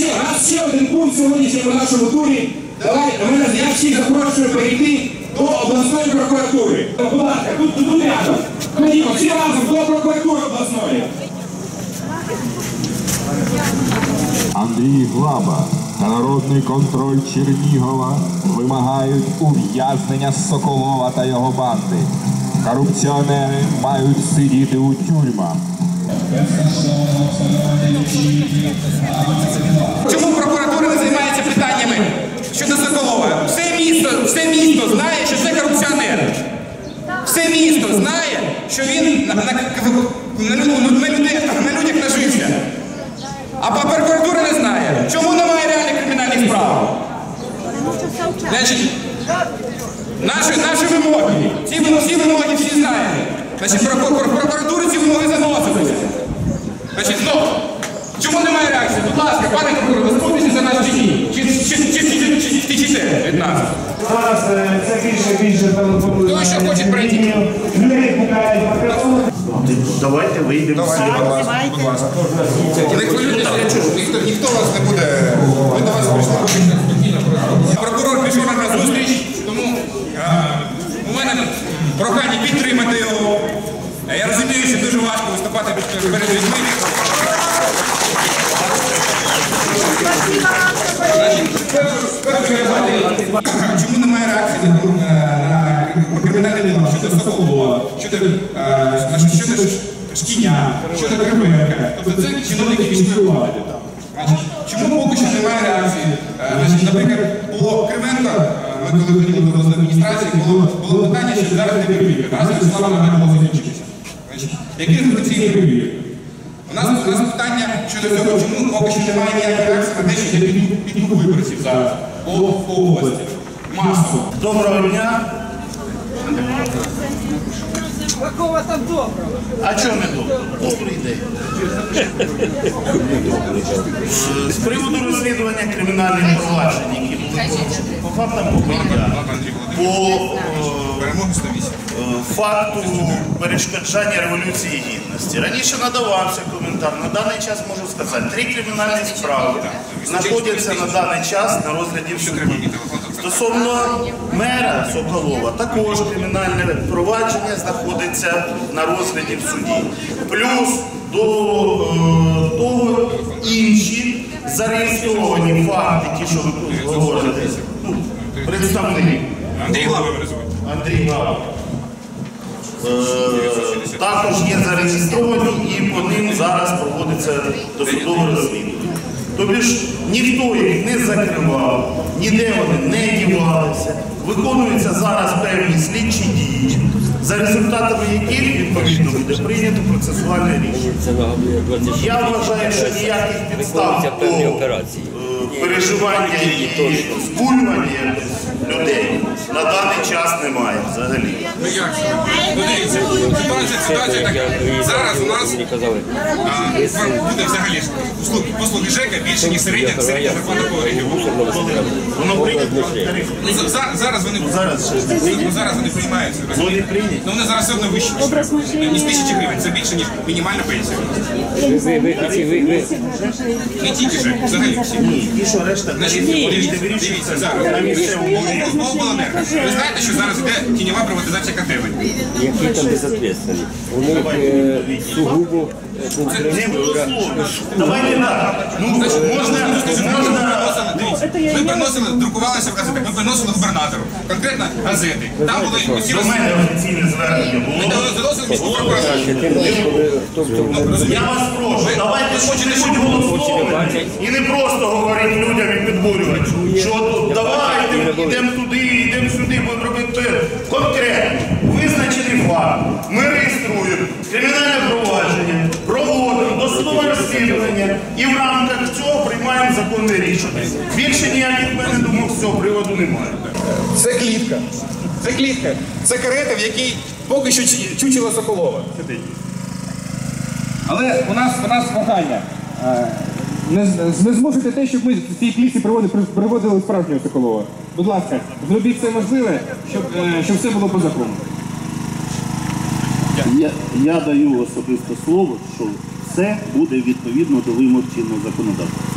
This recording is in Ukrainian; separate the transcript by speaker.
Speaker 1: Ще раз ще один пункт сьогоднішньому нашому турі. Давай, мене я всіх запрошую перейти до обласної прокуратури. Будь ласка, тут тут рядом. Ходімо, всі разом до прокуратури обласної.
Speaker 2: Андрій Глаба та народний контроль Чернігова вимагають ув'язнення Соколова та його банди. Корупціонери мають сидіти у тюрмах.
Speaker 1: Чому прокуратура не займається питаннями щодо Соколова? Все місто, все місто знає, що це корупціонер. Все місто знає, що він на, на, на, лю- на, людей- на людях нажився. А прокуратура не знає. Чому немає реальних кримінальних справ? Значить, наші, наші вимоги, ці, ці вимоги всі знають. Значить, про, про, про прокуратуру ці вимоги заносилися. Значить, ну, чому немає реакції? Будь ласка, пане прокурор, заступіться за нас чи ні? Чи, чи, чи, чи, чи, чи, чи, чите від нас?
Speaker 3: Зараз е, це більше більше телефонує.
Speaker 1: Хто ще хоче прийти?
Speaker 4: Давайте вийдемо всі.
Speaker 1: Не хвилюйтеся, я чую, ніхто, ніхто вас не буде. Ми до вас прийшли. Прокурор пішов на зустріч, тому а, у мене прохання підтримати його. Я розумію, що дуже важко виступати перед- перед людьми. Чому немає реакції на, на кримінальне діло щодо Соколова, щодо, е, значить, щодо Шкіня, щодо Кривенка? Тобто це чиновники міської влади. Чому поки що немає реакції? Е, наприклад, було Кривенко, е, ми коли ходили до адміністрації, було, питання, що зараз не перевірка. Раз Вячеслава має було закінчитися. Які інвестиційні перевірки? У нас, у нас питання щодо цього, чому поки що немає ніякої реакції на те, що я піду, виборців зараз по області. Масово.
Speaker 4: Доброго дня.
Speaker 5: Там доброго?
Speaker 4: А чого не добре? Добрий день. З приводу розслідування кримінальних проваджень, які були по фактам побиття, по е,
Speaker 1: Перемоги 108.
Speaker 4: факту перешкоджання Революції Гідності. Раніше надавався коментар. На даний час можу сказати, три кримінальні справи знаходяться на даний час на розгляді в суді. Стосовно мера Соколова, також кримінальне провадження знаходиться на розгляді в суді. Плюс до е, того інші зареєстровані факти, ті, що ви говорите, ну, представник.
Speaker 1: Андрій Глави.
Speaker 4: Андрій Гава. Е, Також є зареєстровані і по ним зараз проводиться досудове розслідування. Тобто ж ніхто їх не закривав, ніде вони не дівалися. Виконуються зараз певні слідчі дії, за результатами яких відповідно буде прийнято процесуальне рішення.
Speaker 6: Це нагадує 26
Speaker 4: Я вважаю, що ніяких підстав до переживання і збурювання людей на даний час немає взагалі.
Speaker 1: Ну як це? Ну дивіться, ситуація, ситуація така. Зараз у нас а, буде взагалі послуги, послуги ЖЕКа більше, ніж середня середня зарплата по регіону.
Speaker 4: Воно прийнято тариф.
Speaker 1: Ну, за- за- зараз вони
Speaker 4: Зараз ще ж не
Speaker 1: ну, зараз вони приймаються.
Speaker 4: Вони прийняті.
Speaker 1: Ну вони зараз все одно вищі. ніж- Ніж тисячі гривень. Це більше, ніж мінімальна пенсія.
Speaker 6: ви, ви, ви, ви, ви,
Speaker 1: Не тільки ЖЕК, взагалі всі.
Speaker 4: І що решта
Speaker 1: Значить,
Speaker 4: вирішувати
Speaker 1: зараз.
Speaker 4: на місцевому рівні.
Speaker 1: Ви знаєте, що зараз йде тіньова приватизація котелень?
Speaker 6: які там безответственні. У них е, сугубо е,
Speaker 4: Не. Давайте так. Ну,
Speaker 1: Значить,
Speaker 4: можна,
Speaker 1: можна, ми приносили, друкувалися в газетах, ми приносили губернатору, конкретно газети. Там були
Speaker 4: до мене офіційне звернення було. Я вас прошу, давайте що-небудь голословне. І не просто говорити людям і підбурювати, що давайте, йдемо туди, йдемо сюди, будемо робити конкретно. Визначений факт. Ми реєструємо кримінальне розслідування і в рамках цього приймаємо законне рішення. Більше ніяких в мене думок з цього приводу немає.
Speaker 1: Це клітка. Це клітка. Це карета, в якій поки що чу- чучело Соколова сидить. Але у нас, у нас прохання. Е, Не, не змусити те, щоб ми в цій клітці приводили, приводили справжнього Соколова. Будь ласка, зробіть все можливе, щоб, е, щоб все було по закону.
Speaker 7: Я, я даю особисто слово, що все буде відповідно до вимог чинного законодавства.